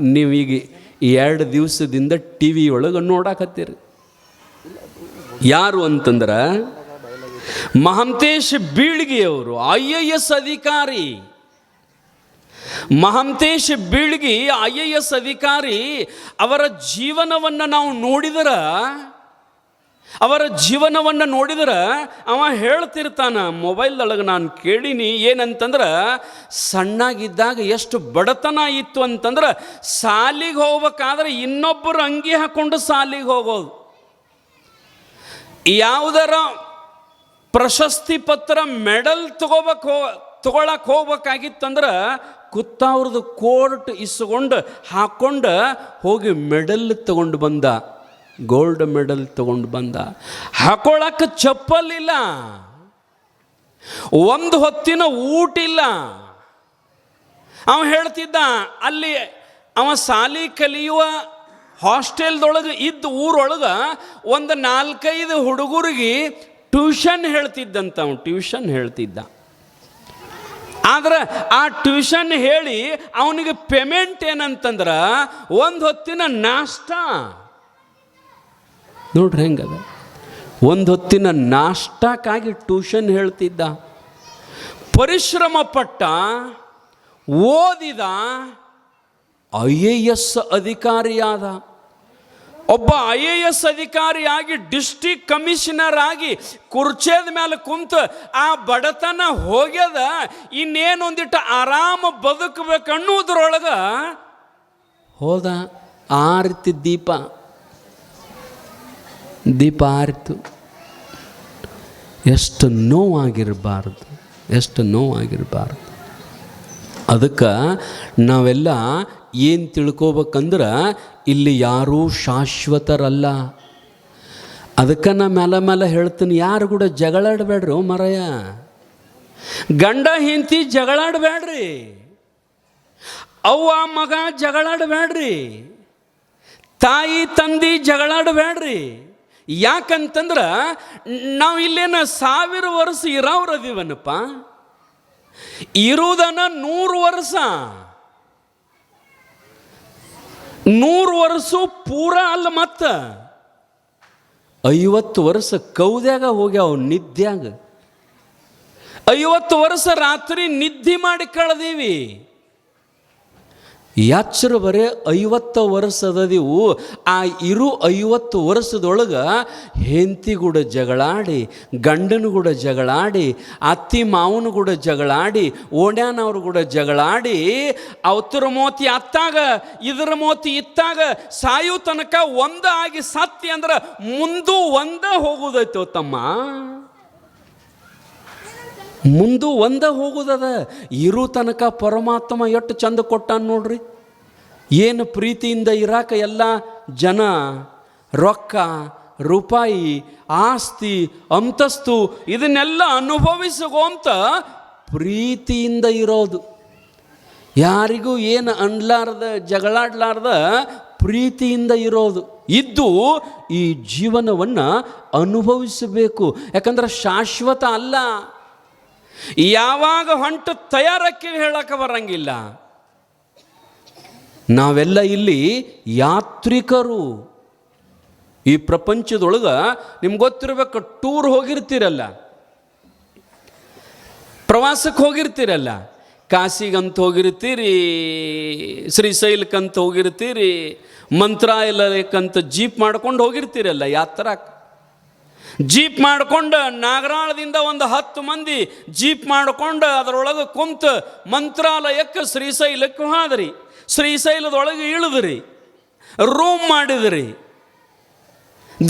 ನೀವೀಗ ಎರಡು ದಿವಸದಿಂದ ಟಿ ವಿ ಒಳಗೆ ನೋಡಾಕತ್ತೀರಿ. ಯಾರು ಅಂತಂದ್ರೆ ಮಹಂತೇಶ್ ಬೀಳ್ಗಿಯವರು, ಐ ಎ ಎಸ್ ಅಧಿಕಾರಿ. Mahantesh Bilgi I A S ಅಧಿಕಾರಿ ಅವರ ಜೀವನವನ್ನು ನಾವು ನೋಡಿದರ ಅವರ ಜೀವನವನ್ನು ನೋಡಿದ್ರೆ ಅವ ಹೇಳ್ತಿರ್ತಾನ, ಮೊಬೈಲ್ದೊಳಗೆ ನಾನು ಕೇಳೀನಿ, ಏನಂತಂದ್ರೆ ಸಣ್ಣಾಗಿದ್ದಾಗ ಎಷ್ಟು ಬಡತನ ಇತ್ತು ಅಂತಂದ್ರೆ ಸಾಲಿಗೆ ಹೋಗ್ಬೇಕಾದ್ರೆ ಇನ್ನೊಬ್ಬರು ಅಂಗಿ ಹಾಕ್ಕೊಂಡು ಸಾಲಿಗೆ ಹೋಗೋದು. ಯಾವುದರ ಪ್ರಶಸ್ತಿ ಪತ್ರ ಮೆಡಲ್ ತಗೋಬೇಕು ತಗೊಳಕ್ಕೆ ಹೋಗ್ಬೇಕಾಗಿತ್ತಂದ್ರೆ ಕುತ್ತಾವ್ರದ್ದು ಕೋರ್ಟ್ ಇಸ್ಕೊಂಡು ಹಾಕ್ಕೊಂಡು ಹೋಗಿ ಮೆಡಲ್ ತಗೊಂಡು ಬಂದ. ಗೋಲ್ಡ್ ಮೆಡಲ್ ತಗೊಂಡು ಬಂದ. ಹಾಕೊಳಕ್ಕೆ ಚಪ್ಪಲಿಲ್ಲ ಒಂದು ಹೊತ್ತಿನ ಊಟ ಇಲ್ಲ. ಅವ ಹೇಳ್ತಿದ್ದ, ಅಲ್ಲಿ ಅವ ಸಾಲಿ ಕಲಿಯುವ ಹಾಸ್ಟೆಲ್ದೊಳಗೆ ಇದ್ದ ಊರೊಳಗೆ ಒಂದು ನಾಲ್ಕೈದು ಹುಡುಗರಿಗೆ ಟ್ಯೂಷನ್ ಹೇಳ್ತಿದ್ದಂತ ಅವನು ಟ್ಯೂಷನ್ ಹೇಳ್ತಿದ್ದ. ಆದ್ರೆ ಆ ಟ್ಯೂಷನ್ ಹೇಳಿ ಅವನಿಗೆ ಪೇಮೆಂಟ್ ಏನಂತಂದ್ರೆ ಒಂದು ಹೊತ್ತಿನ ನಾಷ್ಟ. ನೋಡ್ರಿ ಹೆಂಗದ? ಒಂದು ಹೊತ್ತಿನ ನಾಷ್ಟಕ್ಕಾಗಿ ಟ್ಯೂಷನ್ ಹೇಳ್ತಿದ್ದ. ಪರಿಶ್ರಮ ಪಟ್ಟ ಓದಿದ ಐ ಎ ಎಸ್ ಅಧಿಕಾರಿಯಾದ. ಒಬ್ಬ ಐ ಎ ಎಸ್ ಅಧಿಕಾರಿಯಾಗಿ ಡಿಸ್ಟಿಕ್ ಕಮಿಷನರ್ ಆಗಿ ಕುರ್ಚೇದ ಮೇಲೆ ಕುಂತು ಆ ಬಡತನ ಹೋಗ್ಯದ, ಇನ್ನೇನೊಂದಿಟ್ಟು ಆರಾಮ ಬದುಕಬೇಕನ್ನುವುದ್ರೊಳಗ ಹೋದ ಆ ರೀತಿ ದೀಪ. ದೀಪ ಆರಿತು ಎಷ್ಟು ನೋವಾಗಿರಬಾರ್ದು ಎಷ್ಟು ನೋವಾಗಿರಬಾರ್ದು. ಅದಕ್ಕೆ ನಾವೆಲ್ಲ ಏನು ತಿಳ್ಕೋಬೇಕಂದ್ರೆ ಇಲ್ಲಿ ಯಾರೂ ಶಾಶ್ವತರಲ್ಲ. ಅದಕ್ಕೆ ನಾ ಮೇಲೆ ಮೇಲೆ ಹೇಳ್ತೀನಿ, ಯಾರು ಕೂಡ ಜಗಳಾಡಬೇಡ್ರಿ ಮರಯ. ಗಂಡ ಹೆಂಡತಿ ಜಗಳಾಡಬೇಡ್ರಿ. ಅವ್ವ ಮಗ ಜಗಳಾಡಬೇಡ್ರಿ. ತಾಯಿ ತಂದಿ ಜಗಳಾಡಬೇಡ್ರಿ. ಯಾಕಂತಂದ್ರೆ ನಾವು ಇಲ್ಲೇನ ಸಾವಿರ ವರ್ಷ ಇರೋರದಿವನಪ್ಪ ಇರುವುದನ್ನ ನೂರು ವರ್ಷ. ನೂರು ವರ್ಷ ಪೂರ ಅಲ್ಲ ಮತ್ತ. ಐವತ್ತು ವರ್ಷ ಕೌದ್ಯಾಗ ಹೋಗ್ಯಾವ ನಿದ್ಯಾಗ ಐವತ್ತು ವರ್ಷ ರಾತ್ರಿ ನಿದ್ದೆ ಮಾಡಿ ಕಳೆದೀವಿ. ಎಚ್ಚರ ಬರೇ ಐವತ್ತು ವರ್ಷದದಿವು. ಆ ಇರು ಐವತ್ತು ವರ್ಷದೊಳಗೆ ಹೆಂತಿ ಕೂಡ ಜಗಳಾಡಿ ಗಂಡನ ಕೂಡ ಜಗಳಾಡಿ, ಅತ್ತಿ ಮಾವನ ಕೂಡ ಜಗಳಾಡಿ ಓಣ್ಯಾನವ್ರು ಕೂಡ ಜಗಳಾಡಿ ಅವತ್ತರ ಮೋತಿ ಅತ್ತಾಗ, ಇದರ ಮೋತಿ ಇತ್ತಾಗ ಸಾಯೋ ತನಕ ಒಂದ ಆಗಿ ಸತ್ತಿ ಅಂದ್ರೆ ಮುಂದೂ ಒಂದ ಹೋಗುದೈತೋ ತಮ್ಮ. ಮುಂದು ಒಂದ ಹೋಗುದದ. ಇರು ತನಕ ಪರಮಾತ್ಮ ಎಷ್ಟು ಚಂದ ಕೊಟ್ಟಾನ ನೋಡ್ರಿ. ಏನು ಪ್ರೀತಿಯಿಂದ ಇರಾಕ ಎಲ್ಲ ಜನ, ರೊಕ್ಕ, ರೂಪಾಯಿ, ಆಸ್ತಿ, ಅಂತಸ್ತು, ಇದನ್ನೆಲ್ಲ ಅನುಭವಿಸುವಂತ ಪ್ರೀತಿಯಿಂದ ಇರೋದು. ಯಾರಿಗೂ ಏನು ಅನ್ಲಾರ್ದ, ಜಗಳಾಡ್ಲಾರ್ದ ಪ್ರೀತಿಯಿಂದ ಇರೋದು. ಇದ್ದು ಈ ಜೀವನವನ್ನು ಅನುಭವಿಸಬೇಕು. ಯಾಕಂದ್ರೆ ಶಾಶ್ವತ ಅಲ್ಲ. ಯಾವಾಗ ಹೊಂಟು ತಯಾರಕ್ಕೆ ಹೇಳಕ್ಕೆ ಬರಂಗಿಲ್ಲ. ನಾವೆಲ್ಲ ಇಲ್ಲಿ ಯಾತ್ರಿಕರು. ಈ ಪ್ರಪಂಚದೊಳಗೆ ನಿಮ್ಗೆ ಗೊತ್ತಿರಬೇಕು, ಟೂರ್ ಹೋಗಿರ್ತೀರಲ್ಲ. ಪ್ರವಾಸಕ್ಕೆ ಹೋಗಿರ್ತೀರಲ್ಲ. ಕಾಶಿಗಂತ ಹೋಗಿರ್ತೀರಿ, ಶ್ರೀಶೈಲಕ್ಕಂತ ಹೋಗಿರ್ತೀರಿ, ಮಂತ್ರಾಲಯಕ್ಕಂತ ಜೀಪ್ ಮಾಡ್ಕೊಂಡು ಹೋಗಿರ್ತೀರಲ್ಲ ಯಾತ್ರಕ್ಕೆ ಜೀಪ್ ಮಾಡಿಕೊಂಡು ನಾಗರಾಳದಿಂದ ಒಂದು ಹತ್ತು ಮಂದಿ ಜೀಪ್ ಮಾಡ್ಕೊಂಡು ಅದರೊಳಗೆ ಕುಂತು ಮಂತ್ರಾಲಯಕ್ಕೆ ಶ್ರೀಶೈಲಕ್ಕೆ ಹಾದ್ರಿ. ಶ್ರೀಶೈಲದೊಳಗೆ ಇಳಿದ್ರಿ. ರೂಮ್ ಮಾಡಿದ್ರಿ.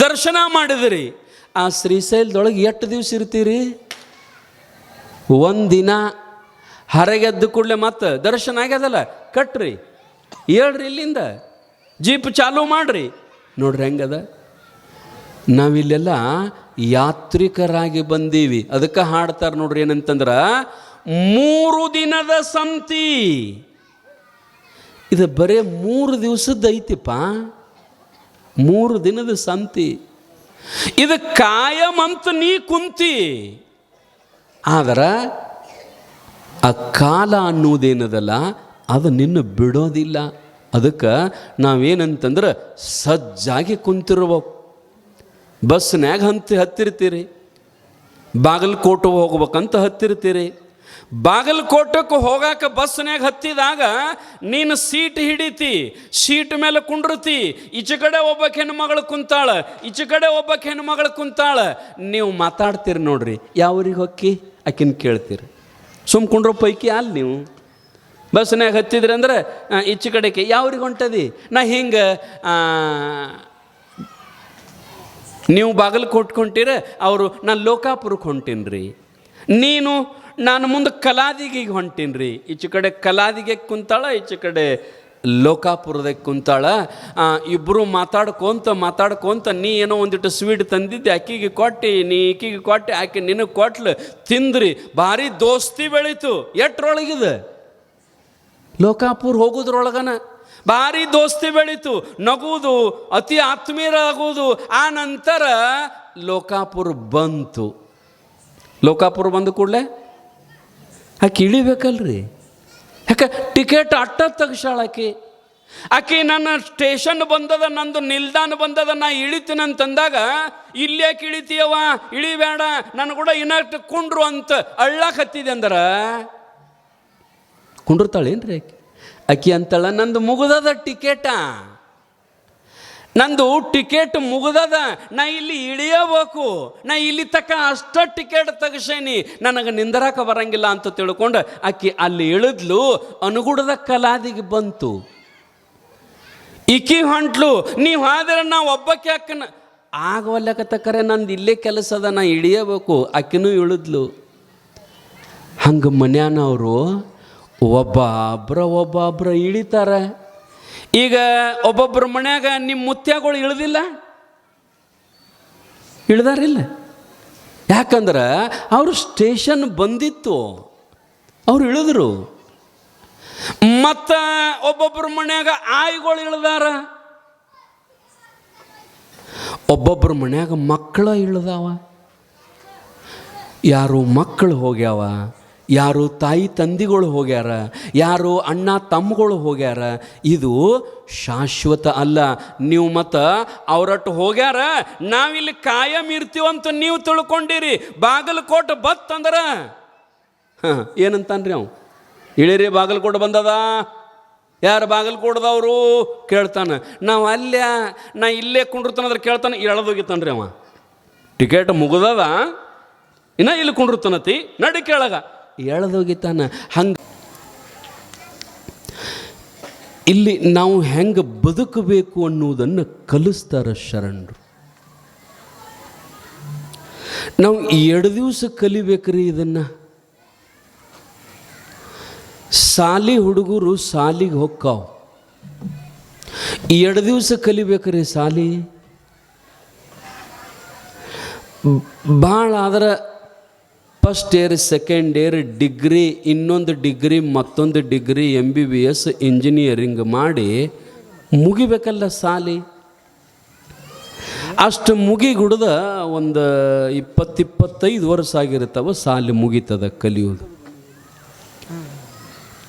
ದರ್ಶನ ಮಾಡಿದ್ರಿ. ಆ ಶ್ರೀಶೈಲದೊಳಗೆ ಎಷ್ಟು ದಿವಸ ಇರ್ತೀರಿ? ಒಂದಿನ. ಹರಗೆದ್ದು ಕೂಡಲೇ ಮತ್ತೆ ದರ್ಶನ ಆಗ್ಯದಲ್ಲ? ಕಟ್ರಿ. ಹೇಳ್ರಿ ಇಲ್ಲಿಂದ. ಜೀಪ್ ಚಾಲೂ ಮಾಡ್ರಿ. ನೋಡ್ರಿ ಹೆಂಗದ? ನಾವಿಲ್ಲೆಲ್ಲ ಯಾತ್ರಿಕರಾಗಿ ಬಂದೀವಿ. ಅದಕ್ಕೆ ಹಾಡ್ತಾರೆ ನೋಡ್ರಿ ಏನಂತಂದ್ರೆ, ಮೂರು ದಿನದ ಸಂತಿ. ಇದು ಬರೇ ಮೂರು ದಿವಸದ ಐತಿಪ್ಪ. ಮೂರು ದಿನದ ಸಂತಿ. ಇದು ಕಾಯಂ ಅಂತ ನೀ ಕುಂತಿ. ಆದ್ರೆ, ಆ ಕಾಲ ಅನ್ನೋದೇನದಲ್ಲ, ಅದು ನಿನ್ನ ಬಿಡೋದಿಲ್ಲ. ಅದಕ್ಕೆ ನಾವೇನಂತಂದ್ರೆ, ಸಜ್ಜಾಗಿ ಕುಂತಿರ್ಬೇಕು. ಬಸ್ನ್ಯಾಗ ಹಂತ ಹತ್ತಿರ್ತೀರಿ. ಬಾಗಲಕೋಟೆ ಹೋಗ್ಬೇಕಂತ ಹತ್ತಿರ್ತೀರಿ. ಬಾಗಲಕೋಟಕ್ಕೆ ಹೋಗಾಕ ಬಸ್ನ್ಯಾಗ ಹತ್ತಿದಾಗ ನೀನು ಸೀಟ್ ಹಿಡಿತಿ, ಸೀಟ್ ಮೇಲೆ ಕುಂಡ್ರತಿ. ಈಚೆ ಕಡೆ ಒಬ್ಬಕ್ಕೆ ಹೆಣ್ಮಗಳು ಕುಂತಾಳ, ಈಚೆ ಕಡೆ ಒಬ್ಬಕ್ಕೆ ಹೆಣ್ಮಗಳು ಕುಂತಾಳ. ನೀವು ಮಾತಾಡ್ತೀರಿ ನೋಡ್ರಿ, ಯಾವ್ರಿಗೆ ಹೊಕ್ಕಿ? ಆಕಿನ ಕೇಳ್ತೀರಿ. ಸುಮ್ ಕುಂಡ್ರ ಪೈಕಿ ಅಲ್ಲಿ ನೀವು. ಬಸ್ನ್ಯಾಗ ಹತ್ತಿದ್ರಿ ಅಂದ್ರೆ ಈಚೆ ಕಡೆಗೆ, ಯಾವ್ರಿಗೆ ಹೊಂಟದಿ? ನಾ ಹಿಂಗೆ ನೀವು ಬಾಗಿಲು ಕೊಟ್ಕೊಂತೀರ ಅವರು, ನಾನು ಲೋಕಾಪುರಕ್ಕೆ ಹೊಂಟೀನಿ ನೀನು, ನಾನು ಮುಂದೆ ಕಲಾದಿಗೆ ಹೊಂಟೀನಿ ರೀ ಈಚೆ ಕಡೆ ಕಲಾದಿಗೆ ಕುಂತಾಳ, ಈಚೆ ಕಡೆ ಲೋಕಾಪುರದಾಗ ಕುಂತಾಳ. ಇಬ್ಬರು ಮಾತಾಡ್ಕೊಂತ ಮಾತಾಡ್ಕೊಂತ ನೀ ಏನೋ ಒಂದಿಟ್ಟು ಸ್ವೀಟ್ ತಂದಿದ್ದೆ ಆಕಿಗೆ ಕೊಟ್ಟು, ನೀ ಈಕಿಗೆ ಕೊಟ್ಟೆ, ಆಕೆ ನಿನಗೆ ಕೊಟ್ಲು, ತಿಂದ್ರಿ. ಭಾರಿ ದೋಸ್ತಿ ಬೆಳೀತು, ಎಟ್ರೊಳಗಿದೆ? ಲೋಕಾಪುರ ಹೋಗೋದ್ರೊಳಗನ ಭಾರಿ ದೋಸ್ತಿ ಬೆಳೀತು. ನಗುವುದು, ಅತಿ ಆತ್ಮೀಯರಾಗುವುದು. ಆ ನಂತರ ಲೋಕಾಪುರ ಬಂತು. ಲೋಕಾಪುರ ಬಂದ ಕೂಡಲೇ ಆಕೆ ಇಳಿಬೇಕಲ್ರಿ ಯಾಕೆ, ಟಿಕೆಟ್ ಅಟ್ಟ ತೆಗಿಸಾಳಕಿ ಆಕೆ. ನನ್ನ ಸ್ಟೇಷನ್ ಬಂದದ, ನಂದು ನಿಲ್ದಾಣ ಬಂದದ, ನಾ ಇಳಿತೀನಿ ಅಂತಂದಾಗ ಇಳಿತೀಯವ್ವ ಇಳಿತೀಯವ ಇಳಿಬೇಡ ನನ್ನ ಕೂಡ ಇನ್ನಷ್ಟು ಕುಂಡ್ರು ಅಂತ ಅಳ್ಳಾಕ್ ಹತ್ತಿದೆ ಅಂದ್ರ. ಕುಂಡಿರ್ತಾಳೇನ್ರಿ ಆಕೆ? ಆಕಿ ಅಂತಳ ನಂದು ಮುಗ್ದದ ಟಿಕೆಟ. ನಂದು ಟಿಕೆಟ್ ಮುಗ್ದದ, ನಾ ಇಲ್ಲಿ ಇಳಿಯಬೇಕು. ನಾ ಇಲ್ಲಿ ತಕ್ಕ ಅಷ್ಟ ಟಿಕೆಟ್ ತೆಗಸೇನಿ. ನನಗೆ ನಿಂದರಾಕ ಬರಂಗಿಲ್ಲ ಅಂತ ತಿಳ್ಕೊಂಡು ಆಕಿ ಅಲ್ಲಿ ಇಳಿದ್ಲು ಅನುಗುಣದ ಕಲಾದಿಗೆ ಬಂತು. ಇಕ್ಕಿ ಹೊಂಟ್ಲು ನೀವು ಆದ್ರೆ ನಾ ಒಬ್ಬಕ್ಕೆ ಅಕ್ಕನ ಆಗವಲ್ಲಕತ್ತಕ್ಕರೆ ನಂದು ಇಲ್ಲೇ ಕೆಲಸ ಅದ, ನಾ ಇಳಿಯಬೇಕು. ಆಕಿನೂ ಇಳಿದ್ಲು. ಹಂಗೆ ಮನ್ಯಾನವರು ಒಬ್ಬೊಬ್ರ ಒಬ್ಬೊಬ್ಬರು ಇಳಿತಾರ. ಈಗ ಒಬ್ಬೊಬ್ಬರ ಮನ್ಯಾಗ ನಿಮ್ಮ ಮುತ್ಯಾಗಳು ಇಳ್ದಿಲ್ಲ? ಇಳ್ದಾರಿಲ್ಲ ಯಾಕಂದ್ರೆ ಅವರು ಸ್ಟೇಷನ್ ಬಂದಿತ್ತು, ಅವ್ರು ಇಳಿದ್ರು. ಮತ್ತು ಒಬ್ಬೊಬ್ಬರ ಮನ್ಯಾಗ ಆಯ್ಗಳು ಇಳ್ದಾರ? ಒಬ್ಬೊಬ್ಬರ ಮನ್ಯಾಗ ಮಕ್ಕಳ ಇಳ್ದಾವ? ಯಾರು ಮಕ್ಕಳು ಹೋಗ್ಯಾವ? ಯಾರು ತಾಯಿ ತಂದಿಗಳು ಹೋಗ್ಯಾರ, ಯಾರು ಅಣ್ಣ ತಮ್ಮಗಳು ಹೋಗ್ಯಾರ, ಇದು ಶಾಶ್ವತ ಅಲ್ಲ. ನೀವು ಮತ್ತು ಅವರಟ್ಟು ಹೋಗ್ಯಾರ, ನಾವಿಲ್ಲಿ ಕಾಯಂ ಇರ್ತೀವಂತ ನೀವು ತಿಳ್ಕೊಂಡಿರಿ. ಬಾಗಲಕೋಟೆ ಬತ್ತಂದ್ರೆ ಹಾಂ, ಏನಂತಾನ್ರಿ ಅವ? ಇಳಿರಿ, ಬಾಗಲಕೋಟೆ ಬಂದದ? ಯಾರು ಬಾಗಲಕೋಟದವರು? ಕೇಳ್ತಾನೆ. ನಾವು ಅಲ್ಲೇ, ನಾ ಇಲ್ಲೇ ಕುಂಡಿರ್ತಾನಂದ್ರೆ ಕೇಳ್ತಾನೆ, ಎಳ್ದೋಗಿತ್ತಾನ್ರಿ ಅವ. ಟಿಕೆಟ್ ಮುಗ್ದದ, ಇನ್ನ ಇಲ್ಲಿ ಕುಂಡಿರ್ತಾನತಿ, ನಡಿ ಕೇಳಗ. ಎಳ್ದೋಗಿತ್ತಾನ ಹಂಗೆ ಇಲ್ಲಿ ನಾವು ಹೆಂಗೆ ಬದುಕಬೇಕು ಅನ್ನುವುದನ್ನು ಕಲಿಸ್ತಾರ ಶರಣರು. ನಾವು ಎರಡು ದಿವಸ ಕಲಿಬೇಕ್ರಿ ಇದನ್ನು. ಸಾಲಿ ಹುಡುಗರು ಸಾಲಿಗೆ ಹೊಕ್ಕಾವ್. ಎರಡು ದಿವಸ ಕಲಿಬೇಕ್ರಿ ಸಾಲಿ. ಭಾಳ ಆದ್ರೆ first year second year degree ಇನ್ನೊಂದು ಡಿಗ್ರಿ ಮತ್ತೊಂದು degree M B B S engineering ಮಾಡಿ ಮುಗಿಬೇಕಲ್ಲ ಸಾಲಿ? ಅಷ್ಟು ಮುಗಿಗುಡ್ದ ಒಂದು ಇಪ್ಪತ್ತಿಪ್ಪತ್ತೈದು ವರ್ಷ ಆಗಿರ್ತಾವ ಸಾಲಿ ಮುಗಿತದ ಕಲಿಯೋದು.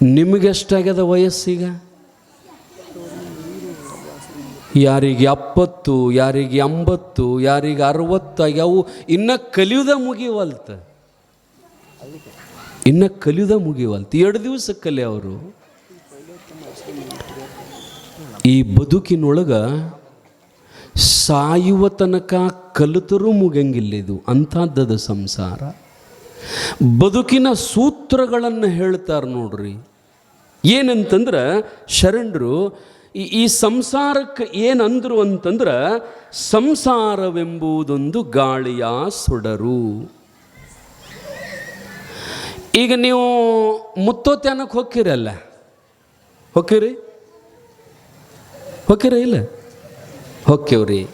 ನಿಮಗೆಷ್ಟಾಗ್ಯದ ವಯಸ್ಸೀಗ? ಯಾರಿಗೆ ಎಪ್ಪತ್ತು, ಯಾರಿಗೆ ಎಂಬತ್ತು, ಯಾರಿಗೆ ಅರವತ್ತು ಆಗ್ಯಾವು, ಇನ್ನು ಕಲಿಯುವುದ ಮುಗಿವಲ್ತ. ಇನ್ನು ಕಲಿದ ಮುಗಿಯುವಂತ ಎರಡು ದಿವಸ ಕಲಿ ಅವರು ಈ ಬದುಕಿನೊಳಗ ಸಾಯುವ ತನಕ ಕಲಿತರೂ ಮುಗಂಗಿಲ್ಲ ಇದು. ಅಂಥದ್ದದ ಸಂಸಾರ. ಬದುಕಿನ ಸೂತ್ರಗಳನ್ನು ಹೇಳ್ತಾರೆ ನೋಡ್ರಿ. ಏನಂತಂದ್ರೆ ಶರಣರು ಈ ಸಂಸಾರಕ್ಕೆ ಏನಂದ್ರು ಅಂತಂದ್ರೆ ಸಂಸಾರವೆಂಬುದೊಂದು ಗಾಳಿಯ ಸೊಡರು. ಈಗ ನೀವು ಮುತ್ತೋತ್ಯಾನಕ್ಕೆ ಹೋಗ್ಕಿರಲ್ಲ ಹೋಗ್ತೀರಿ? ಹೋಗ್ತೀರ ಇಲ್ಲ? ಹೋಗ್ತೀವ್ರಿ.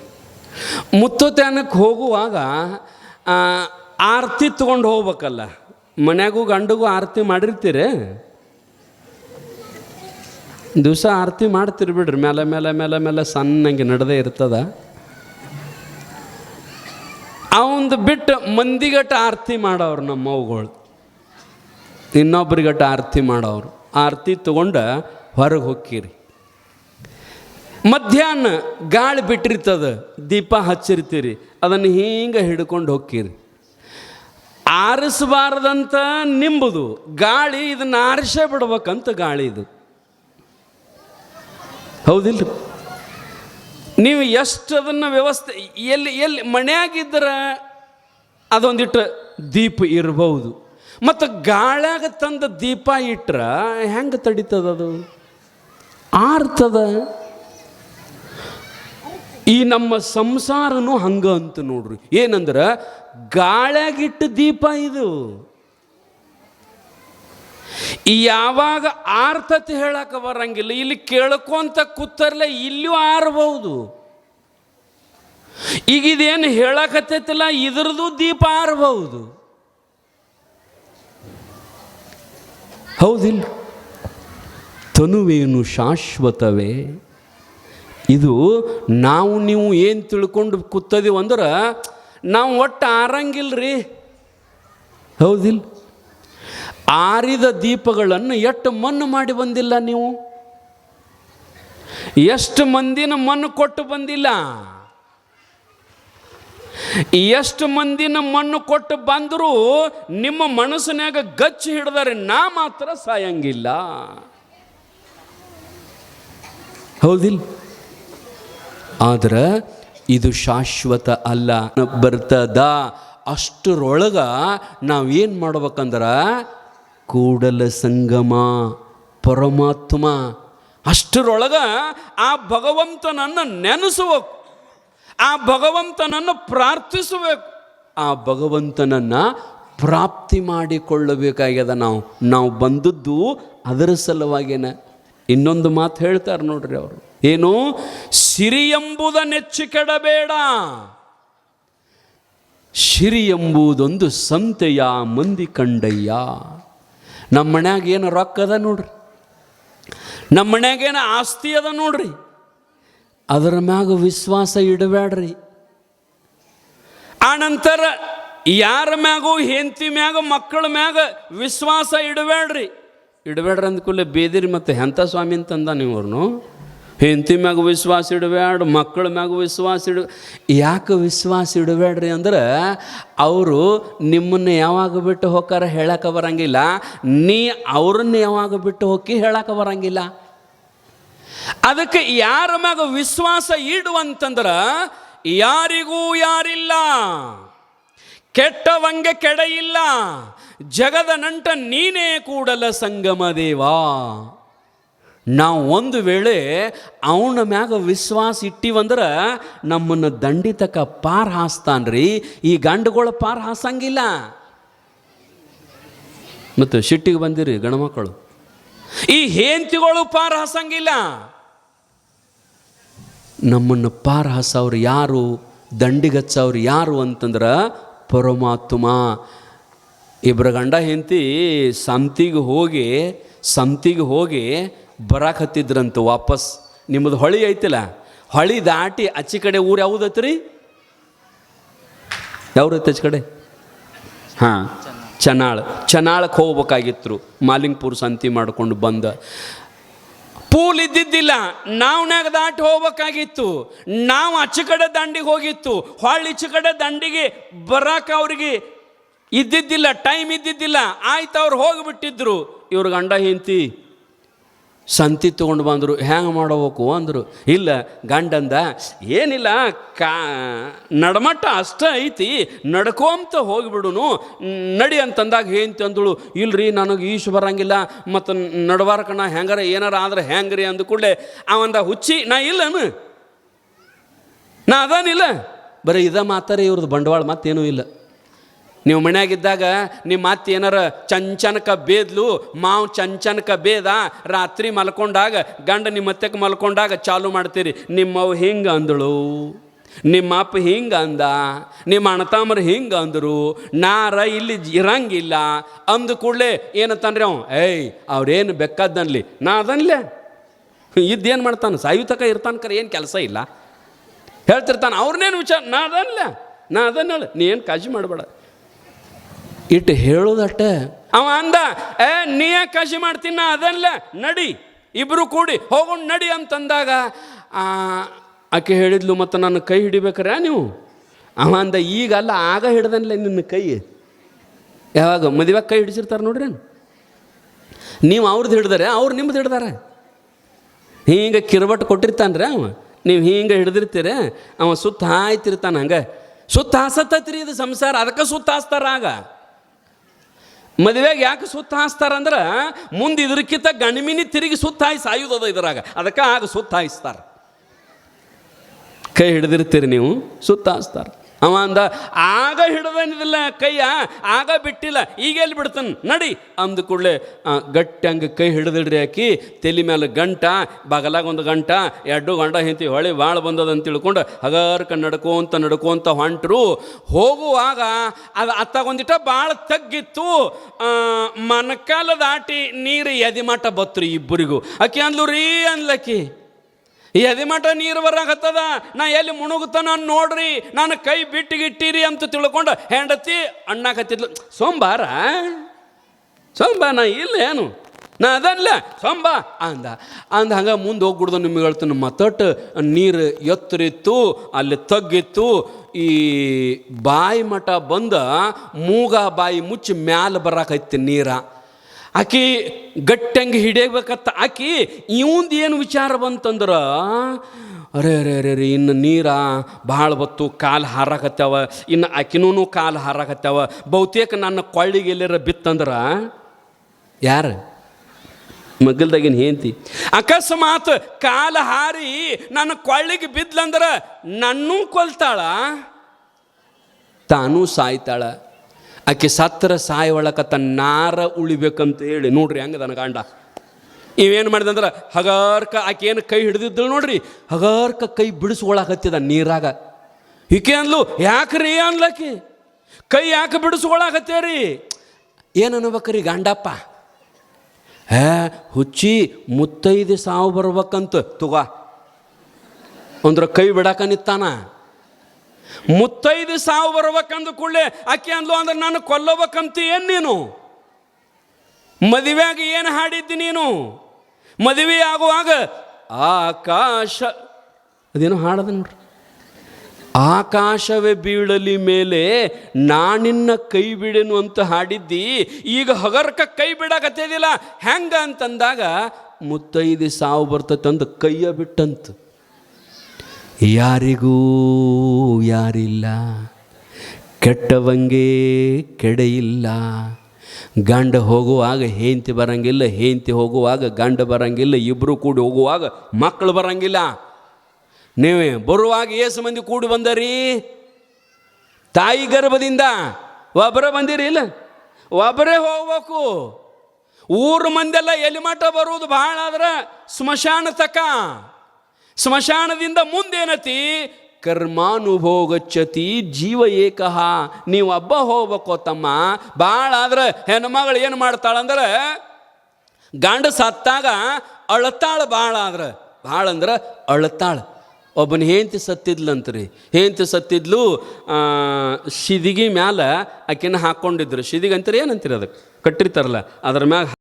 ಮುತ್ತೋತ್ಯಾನಕ್ಕೆ ಹೋಗುವಾಗ ಆರತಿ ತೊಗೊಂಡು ಹೋಗ್ಬೇಕಲ್ಲ? ಮನೆಗೂ ಗಂಡಗೂ ಆರತಿ ಮಾಡಿರ್ತೀರಿ? ದಿವಸ ಆರತಿ ಮಾಡ್ತೀರಿ ಬಿಡ್ರಿ. ಮೇಲೆ ಮೇಲೆ ಮೇಲೆ ಮೇಲೆ ಸಣ್ಣಂಗೆ ನಡೆದೇ ಇರ್ತದ. ಅವಂದು ಬಿಟ್ಟು ಮಂದಿಗಟ್ಟ ಆರತಿ ಮಾಡೋರು ನಮ್ಮ ಅವ್ಗಳು. ಇನ್ನೊಬ್ರಿಗಟ್ಟ ಆರತಿ ಮಾಡೋರು. ಆರತಿ ತೊಗೊಂಡು ಹೊರಗೆ ಹೋಕ್ಕಿರಿ. ಮಧ್ಯಾಹ್ನ ಗಾಳಿ ಬಿಟ್ಟಿರ್ತದ, ದೀಪ ಹಚ್ಚಿರ್ತೀರಿ, ಅದನ್ನು ಹಿಂಗೆ ಹಿಡ್ಕೊಂಡು ಹೋಕ್ಕಿರಿ. ಆರಿಸಬಾರ್ದಂತ ನಿಂಬುದು, ಗಾಳಿ ಇದನ್ನು ಆರಿಸೇ ಬಿಡ್ಬೇಕಂತ ಗಾಳಿ ಇದು. ಹೌದಿಲ್ಲ ನೀವು ಎಷ್ಟು ಅದನ್ನು ವ್ಯವಸ್ಥೆ, ಎಲ್ಲಿ ಎಲ್ಲಿ ಮನೆಯಾಗಿದ್ದರೆ ಅದೊಂದಿಟ್ಟು ದೀಪ ಇರ್ಬೋದು. ಮತ್ತು ಗಾಳ್ಯಾಗ ತಂದ ದೀಪ ಇಟ್ರೆ ಹೆಂಗೆ ತಡಿತದದು ಆರ್ತದ? ಈ ನಮ್ಮ ಸಂಸಾರನೂ ಹಂಗ ಅಂತ ನೋಡ್ರಿ. ಏನಂದ್ರೆ ಗಾಳ್ಯಾಗಿಟ್ಟ ದೀಪ ಇದು. ಯಾವಾಗ ಆರ್ತತೆ ಹೇಳಕ್ಕೆ ಬರಂಗಿಲ್ಲ, ಇಲ್ಲಿ ಕೇಳ್ಕೊಂತ ಕೂತರ್ಲೆ ಇಲ್ಲಿಯೂ ಆರಬಹುದು. ಈಗ ಇದೇನು ಹೇಳಕತ್ತೈತಿಲ್ಲ, ಇದ್ರದ್ದು ದೀಪ ಆರಬಹುದು. ಹೌದಿಲ್ಲ. ತನುವೇನು ಶಾಶ್ವತವೇ? ಇದು ನಾವು ನೀವು ಏನು ತಿಳ್ಕೊಂಡು ಕೂತದೀವಿ ಅಂದ್ರೆ ನಾವು ಒಟ್ಟು ರೀ ಹೌದಿಲ್ಲ. ಆರಿದ ದೀಪಗಳನ್ನು ಎಷ್ಟು ಮಣ್ಣು ಮಾಡಿ ಬಂದಿಲ್ಲ ನೀವು? ಎಷ್ಟು ಮಂದಿನ ಮಣ್ಣು ಕೊಟ್ಟು ಬಂದಿಲ್ಲ? ಎಷ್ಟು ಮಂದಿನ ಮಣ್ಣು ಕೊಟ್ಟು ಬಂದರೂ ನಿಮ್ಮ ಮನಸ್ಸಿನಾಗ ಗಚ್ಚಿ ಹಿಡಿದರೆ ನಾ ಮಾತ್ರ ಸಾಯಂಗಿಲ್ಲ. ಹೌದಿಲ್ಲ? ಆದ್ರೆ ಇದು ಶಾಶ್ವತ ಅಲ್ಲ. ಬರ್ತದ ಅಷ್ಟರೊಳಗ ನಾವೇನು ಮಾಡ್ಬೇಕಂದ್ರೆ ಕೂಡಲ ಸಂಗಮ, ಪರಮಾತ್ಮ ಅಷ್ಟರೊಳಗ ಆ ಭಗವಂತನನ್ನು ನೆನೆಸಬೇಕು. ಆ ಭಗವಂತನನ್ನು ಪ್ರಾರ್ಥಿಸಬೇಕು. ಆ ಭಗವಂತನನ್ನು ಪ್ರಾಪ್ತಿ ಮಾಡಿಕೊಳ್ಳಬೇಕಾಗ್ಯದ ನಾವು. ನಾವು ಬಂದದ್ದು ಅದರ ಸಲುವಾಗೇನ. ಇನ್ನೊಂದು ಮಾತು ಹೇಳ್ತಾರೆ ನೋಡ್ರಿ ಅವರು. ಏನು? ಸಿರಿ ಎಂಬುದ ನೆಚ್ಚಿ ಕೆಡಬೇಡ. ಸಿರಿ ಎಂಬುದೊಂದು ಸಂತೆಯ ಮಂದಿ ಕಂಡಯ್ಯ. ನಮ್ಮ ಮನ್ಯಾಗ ಏನು ರೊಕ್ಕ ಅದ ನೋಡ್ರಿ? ನಮ್ಮ ಮನ್ಯಾಗ ಏನು ಆಸ್ತಿ ಅದ ನೋಡ್ರಿ? ಅದರ ಮ್ಯಾಗ ವಿಶ್ವಾಸ ಇಡಬೇಡ್ರಿ. ಆನಂತರ ಯಾರ ಮ್ಯಾಗೂ ಹೆಂಡತಿ ಮ್ಯಾಗ ಮಕ್ಕಳ ಮ್ಯಾಗ ವಿಶ್ವಾಸ ಇಡಬೇಡ್ರಿ. ಇಡಬೇಡ್ರಿ ಅಂದ್ಕೂಲೆ ಬೇದಿರಿ ಮತ್ತು ಎಂಥ ಸ್ವಾಮಿ ಅಂತಂದ ನೀವು ಹೆಂತಿ ಮ್ಯಾಗ ವಿಶ್ವಾಸ ಇಡಬೇಡ, ಮಕ್ಕಳ ಮ್ಯಾಗ ವಿಶ್ವಾಸ ಇಡ, ಯಾಕೆ ವಿಶ್ವಾಸ ಇಡಬೇಡ್ರಿ ಅಂದ್ರೆ ಅವರು ನಿಮ್ಮನ್ನು ಯಾವಾಗ ಬಿಟ್ಟು ಹೋಗಾರ ಹೇಳಕ್ಕೆ ಬರಂಗಿಲ್ಲ, ನೀ ಅವ್ರನ್ನ ಯಾವಾಗ ಬಿಟ್ಟು ಹೋಗಿ ಹೇಳಕ್ಕೆ ಬರಂಗಿಲ್ಲ. ಅದಕ್ಕೆ ಯಾರ ಮ್ಯಾಗ ವಿಶ್ವಾಸ ಇಡುವಂತಂದ್ರೆ ಯಾರಿಗೂ ಯಾರಿಲ್ಲ. ಕೆಟ್ಟವಂಗೆ ಕೆಡ ಇಲ್ಲ. ಜಗದ ನಂಟ ನೀನೇ ಕೂಡಲ ಸಂಗಮ ದೇವಾ. ನಾವು ಒಂದು ವೇಳೆ ಅವನ ಮ್ಯಾಗ ವಿಶ್ವಾಸ ಇಟ್ಟಿವಂದ್ರೆ ನಮ್ಮನ್ನು ದಂಡಿತಕ ಪಾರ್ ಹಾಸ್ತಾನ್ರಿ. ಈ ಗಂಡುಗಳ ಪಾರ್ ಹಾಸಂಗಿಲ್ಲ. ಮತ್ತು ಸಿಟ್ಟಿಗೆ ಬಂದಿರಿ ಗಣಮಕ್ಕಳು ಈ ಹೇಂತಿಗಳು ಪಾರ್ ಹಾಸಂಗಿಲ್ಲ. ನಮ್ಮನ್ನು ಪಾರಹಸವ್ರು ಯಾರು, ದಂಡಿಗಚ್ಚವ್ರು ಯಾರು ಅಂತಂದ್ರೆ ಪರಮಾತ್ಮ. ಇಬ್ಬರ ಗಂಡ ಹೆಂಡತಿ ಸಂತಿಗೆ ಹೋಗಿ ಸಂತಿಗೆ ಹೋಗಿ ಬರಾಕತ್ತಿದ್ರಂತ ವಾಪಸ್. ನಿಮ್ಮದು ಹೊಳಿ ಐತಿಲ್ಲ? ಹೊಳಿ ದಾಟಿ ಅಚ್ಚಿ ಕಡೆ ಊರು ಯಾವುದೈತ್ರಿ? ಯಾವ್ದೈತೆ ಅಚ್ಚ ಕಡೆ? ಹಾಂ ಚನಾಳ್ ಚನಾಳಕ್ಕೆ ಹೋಗ್ಬೇಕಾಗಿತ್ತು ಮಾಲಿಂಗ್ಪುರ್ ಸಂತಿ ಮಾಡ್ಕೊಂಡು ಬಂದ. ಪೂಲ್ ಇದ್ದಿದ್ದಿಲ್ಲ ನಾವ್ನ್ಯಾಗ ದಾಟಿ ಹೋಗ್ಬೇಕಾಗಿತ್ತು. ನಾವು ಆಚೆ ಕಡೆ ದಂಡಿಗೆ ಹೋಗಿತ್ತು. ಹೊಳ್ಳಿ ಈಚೆ ಕಡೆ ದಂಡಿಗೆ ಬರಕ್ಕೆ ಅವ್ರಿಗೆ ಇದ್ದಿದ್ದಿಲ್ಲ ಟೈಮ್ ಇದ್ದಿದ್ದಿಲ್ಲ. ಆಯ್ತು ಅವ್ರು ಹೋಗಿಬಿಟ್ಟಿದ್ರು. ಇವ್ರ ಗಂಡ, ಹೆಂಡತಿ ಸಂತಿ ತೊಗೊಂಡು ಬಂದರು ಹ್ಯಾಂಗೆ ಮಾಡಬೇಕು ಅಂದರು, ಇಲ್ಲ, ಗಂಡಂದ, ಏನಿಲ್ಲ, ಕಾ, ನಡಮಟ್ಟ ಅಷ್ಟ ಐತಿ, ನಡ್ಕೊಂತ ಹೋಗಿಬಿಡುನು, ನಡಿ ಅಂತಂದಾಗ ಏನು ತಂದಳು ಇಲ್ರಿ, ನನಗೆ ಈಶು ಬರಂಗಿಲ್ಲ ಮತ್ತು ನಡವಾರಕಣ ಹೆಂಗಾರ ಏನಾರ ಆದ್ರೆ ಹೆಂಗ್ರಿ ಅಂದ ಕೂಡಲೇ, ಅವಂದ ಹುಚ್ಚಿ, ನಾ ಇಲ್ಲನು? ನಾ ಅದಾನಿಲ್ಲ? ಬರೀ ಇದ ಮಾತಾರೆ ಇವ್ರದ್ದು ಬಂಡವಾಳ ಮತ್ತೇನೂ ಇಲ್ಲ. ನೀವು ಮನ್ಯಾಗಿದ್ದಾಗ ನಿಮ್ಮ ಅತ್ತೆ ಏನಾರ ಚಂಚನಕ ಬೇದ್ಲು, ಮಾವು ಚಂಚನಕ ಬೇದ, ರಾತ್ರಿ ಮಲ್ಕೊಂಡಾಗ, ಗಂಡ ನಿಮ್ಮ ಅತ್ತೆಗೆ ಮಲ್ಕೊಂಡಾಗ ಚಾಲು ಮಾಡ್ತೀರಿ. ನಿಮ್ಮವು ಹಿಂಗೆ ಅಂದಳು. ನಿಮ್ಮ ಅಪ್ಪ ಹಿಂಗೆ ಅಂದ. ನಿಮ್ಮ ಅಣತಾಮರು ಹಿಂಗೆ ಅಂದರು. ನಾರ ಇಲ್ಲಿ ಇರಂಗಿಲ್ಲ. ಅಂದ ಕೂಡಲೇ ಏನಂತಾನ್ರಿ ಅವ? ಏಯ್, ಅವ್ರೇನು ಬೆಕ್ಕದ್ದನ್ಲಿ? ನಾ ಅದನ್ಲೆ. ಇದ್ದೇನು ಮಾಡ್ತಾನೆ? ಸಾಯುತಕ ಇರ್ತಾನೆ ಕರೆ, ಏನು ಕೆಲಸ ಇಲ್ಲ. ಹೇಳ್ತಿರ್ತಾನೆ, ಅವ್ರನ್ನೇನು ವಿಚಾರ ನಾ ಅದನ್ಲ. ನಾ ಅದನ್ನ ಹೇಳು ನೀ ಏನು ಕಾಜಿ ಮಾಡಬೇಡ. ಇಟ್ಟು ಹೇಳೋದಟ್ಟೆ ಅವ ಅಂದ, ಏ ನೀ ಕಾಶಿ ಮಾಡ್ತೀನ? ಅದನ್ನ ನಡಿ, ಇಬ್ರು ಕೂಡಿ ಹೋಗೋಣ ನಡಿ ಅಂತಂದಾಗ ಆಕೆ ಹೇಳಿದ್ಲು, ಮತ್ತು ನನ್ನ ಕೈ ಹಿಡಿಬೇಕ್ರೆ ನೀವು? ಅವ ಅಂದ ಈಗ ಅಲ್ಲ ಆಗ ಹಿಡ್ದನ್ಲೆ ನಿನ್ನ ಕೈ. ಯಾವಾಗ? ಮದುವೆಗೆ ಕೈ ಹಿಡಿಸಿರ್ತಾರೆ ನೋಡ್ರಿ ನೀವು ಅವ್ರದ್ದು ಹಿಡ್ದಾರೆ ಅವ್ರು ನಿಮ್ದು ಹಿಡ್ದಾರೆ. ಹಿಂಗೆ ಕಿರ್ಬಟ್ಟು ಕೊಟ್ಟಿರ್ತಾನ್ರಿ ಅವ. ನೀವು ಹಿಂಗೆ ಹಿಡ್ದಿರ್ತೀರ, ಅವ ಸುತ್ತ ಹಾಯ್ತಿರ್ತಾನೆ ಹಂಗೆ. ಸುತ್ತ ಹಾಸತ್ತೈತ್ರಿ ಇದು ಸಂಸಾರ, ಅದಕ್ಕೆ ಸುತ್ತ ಹಾಸ್ತಾರ ಆಗ. ಮದುವೆಗೆ ಯಾಕೆ ಸುತ್ತ ಹಾಸ್ತಾರಂದ್ರೆ ಮುಂದೆ ಇದ್ರಕ್ಕಿಂತ ಗಣಮಿನಿ ತಿರುಗಿ ಸುತ್ತ ಹಾಯಿಸಿ ಸಾಯುದದ ಇದ್ರಾಗ. ಅದಕ್ಕೆ ಆಗ ಸುತ್ತ ಹಾಯಿಸ್ತಾರೆ. ಕೈ ಹಿಡಿದಿರ್ತೀರಿ ನೀವು, ಸುತ್ತ ಹಾಸ್ತಾರೆ ಅವ ಅಂದ, ಆಗ ಹಿಡ್ದನಿದಿಲ್ಲ ಕೈಯ, ಆಗ ಬಿಟ್ಟಿಲ್ಲ, ಈಗ ಎಲ್ಲಿ ಬಿಡ್ತಾನೆ? ನಡಿ. ಅಂದ ಕೂಡಲೇ ಗಟ್ಟಿ ಹಂಗೆ ಕೈ ಹಿಡಿದಿಡ್ರಿ ಹಾಕಿ ತಲೆ ಮೇಲೆ ಗಂಟ, ಬಗಲಾಗ ಒಂದು ಗಂಟ ಎರಡು ಗಂಡ ಹಿಂತಿ ಹೊಳೆ ಭಾಳ ಬಂದದ ಅಂತ ತಿಳ್ಕೊಂಡು ಹಗರ್ಕ ನಡ್ಕೋಂತ ನಡ್ಕೋಂತ ಹೊಂಟರು. ಹೋಗುವಾಗ ಅದು ಅತ್ತಾಗೊಂದಿಟ್ಟ ಭಾಳ ತಗ್ಗಿತ್ತು. ಮನಕಾಲ ದಾಟಿ ನೀರು ಎದಿಮಾಟ ಬತ್ರು ಇಬ್ಬರಿಗೂ. ಆಕೆ ಅಂದ್ಲು, ರೀ ಅನ್ಲಕ್ಕಿ ಎದೆ ಮಠ ನೀರು ಬರಕತ್ತದ? ನಾ ಎಲ್ಲಿ ಮುಣುಗುತ್ತಾನ ನೋಡ್ರಿ, ನಾನು ಕೈ ಬಿಟ್ಟಿಗಿಟ್ಟಿರಿ ಅಂತ ತಿಳ್ಕೊಂಡು ಹೆಂಡತಿ ಅಣ್ಣಾಕತ್ತಿದ್ಲು, ಸೋಂಬಾರ? ಸೋಂಬಾ, ನಾ ಇಲ್ಲ ಏನು? ನಾ ಅದಲ್ಲ ಸೋಂಬ ಅಂದ. ಅಂದ ಹಂಗೆ ಮುಂದೆ ಹೋಗ್ಬಿಡ್ದು ನಿಮಗೆ ಹೇಳ್ತಾನೆ ಮತ್ತೊಟ್ಟು ನೀರು ಎತ್ತರಿತ್ತು, ಅಲ್ಲಿ ತಗ್ಗಿತ್ತು. ಈ ಬಾಯಿ ಮಠ ಬಂದ, ಮೂಗ ಬಾಯಿ ಮುಚ್ಚಿ ಮ್ಯಾಲ ಬರಾಕೈತಿ ನೀರ. ಆಕಿ ಗಟ್ಟಂಗೆ ಹಿಡಿಯಬೇಕತ್ತ. ಆಕಿ ಇವಂದು ಏನು ವಿಚಾರ ಬಂತಂದ್ರೆ, ಅರೆ ಅರೆ ಅರೆ ರೀ ಇನ್ನು ನೀರ ಭಾಳ ಹೊತ್ತು ಕಾಲು ಹಾರಾಕತ್ತವ ಇನ್ನು ಆಕಿನೂ ಕಾಲು ಹಾರಾಕತ್ತವ ಬಹುತೇಕ ನನ್ನ ಕೊಳ್ಳಿಗೆ ಎಲ್ಲಿರ ಬಿತ್ತಂದ್ರೆ, ಯಾರು? ಮಗ್ಗಲ್ದಾಗಿನ ಹೇಂತಿ ಅಕಸ್ಮಾತ್ ಕಾಲು ಹಾರಿ ನನ್ನ ಕೊಳ್ಳಿಗೆ ಬಿದ್ಲಂದ್ರೆ ನನ್ನೂ ಕೊಲ್ತಾಳ, ತಾನೂ ಸಾಯ್ತಾಳ. ಆಕೆ ಸತ್ರ ಸಾಯ ಒಳಕತ್ತ ನಾರ ಉಳಿಬೇಕಂತ ಹೇಳಿ, ನೋಡ್ರಿ ಹಂಗೆ ನನ್ನ ಗಂಡ. ಇವೇನು ಮಾಡಿದಂದ್ರೆ ಹಗಾರ್ಕ ಆಕೆ ಏನು ಕೈ ಹಿಡಿದಿದ್ದಳು ನೋಡ್ರಿ, ಹಗಾರ್ಕ ಕೈ ಬಿಡಿಸ್ಕೊಳಕತ್ತಿದ ನೀರಾಗ. ಈಕೆ ಅಂದ್ಲು, ಯಾಕ್ರಿ ಅನ್ಲಕ್ಕಿ ಕೈ ಯಾಕೆ ಬಿಡಿಸ್ಕೊಳಕತ್ತೇರಿ? ಏನು ಅನ್ಬೇಕ್ರಿ ಗಾಂಡಪ್ಪ? ಹೇ, ಹುಚ್ಚಿ ಮುತ್ತೈದು ಸಾವು ಬರ್ಬೇಕಂತ, ತುಗ. ಅಂದ್ರೆ ಕೈ ಬಿಡಾಕ ನಿತ್ತಾನ? ಮುತ್ತೈದು ಸಾವು ಬರ್ಬೇಕಂದು ಕೂಡಲೇ ಆಕೆ ಅಂದ್ಲು ಅಂದ್ರೆ ನಾನು ಕೊಲ್ಲಬೇಕಂತ ಏನು ನೀನು? ಮದುವೆಯಾಗ ಏನು ಹಾಡಿದ್ದಿ ನೀನು? ಮದುವೆ ಆಗುವಾಗ ಆಕಾಶ, ಅದೇನು ಹಾಡದ ನೋಡ್ರಿ. ಆಕಾಶವೇ ಬೀಳಲಿ ಮೇಲೆ ನಾನಿನ್ನ ಕೈ ಬಿಡೆನು ಅಂತ ಹಾಡಿದ್ದಿ, ಈಗ ಹಗರ್ಕ ಕೈ ಬಿಡಕತ್ತೇದಿಲ್ಲ, ಹೆಂಗ ಅಂತಂದಾಗ ಮುತ್ತೈದು ಸಾವು ಬರ್ತತಂದು ಕೈಯ ಬಿಟ್ಟಂತ. ಯಾರಿಗೂ ಯಾರಿಲ್ಲ, ಕೆಟ್ಟವಂಗೆ ಕೆಡೆಯಿಲ್ಲ. ಗಂಡ ಹೋಗುವಾಗ ಹೇಂತಿ ಬರಂಗಿಲ್ಲ ಹೇಂತಿ ಹೋಗುವಾಗ ಗಂಡ ಬರಂಗಿಲ್ಲ ಇಬ್ಬರು ಕೂಡಿ ಹೋಗುವಾಗ ಮಕ್ಕಳು ಬರಂಗಿಲ್ಲ. ನೀವೇ ಬರುವಾಗ ಏಸು ಮಂದಿ ಕೂಡಿ ಬಂದರಿ? ತಾಯಿ ಗರ್ಭದಿಂದ ಒಬ್ಬರೇ ಬಂದಿರಿ ಇಲ್ಲ? ಒಬ್ಬರೇ ಹೋಗ್ಬೇಕು. ಊರು ಮಂದೆಲ್ಲ ಎಲ್ಲಿ ಮಠ ಬರುವುದು ಭಾಳ ಆದ್ರೆ ಸ್ಮಶಾನ ತಕ ಸ್ಮಶಾನದಿಂದ ಮುಂದೇನತಿ ಕರ್ಮಾನುಭೋಗಚ್ಚತಿ ಜೀವ ಏಕಃ. ನೀವು ಹಬ್ಬ ಹೋಗ್ಬೇಕೋ ತಮ್ಮ. ಭಾಳ ಆದ್ರೆ ಹೆಣ್ಮಗಳು ಏನು ಮಾಡ್ತಾಳಂದ್ರೆ, ಗಂಡ ಸತ್ತಾಗ ಅಳತಾಳ ಭಾಳ ಆದ್ರೆ. ಭಾಳ ಅಂದ್ರೆ ಅಳತಾಳ. ಒಬ್ಬನ ಹೆಂಡತಿ ಸತ್ತಿದ್ಲಂತ್ರಿ. ಹೆಂಡತಿ ಸತ್ತಿದ್ಲು ಶಿದಿಗಿ ಮ್ಯಾಲ ಆಕಿನ ಹಾಕ್ಕೊಂಡಿದ್ರು ಶಿದಿಗೆ ಅಂತೀರಿ ಏನಂತೀರಿ ಅದಕ್ಕೆ? ಕಟ್ಟಿರ್ತಾರಲ್ಲ, ಅದ್ರ ಮ್ಯಾಗ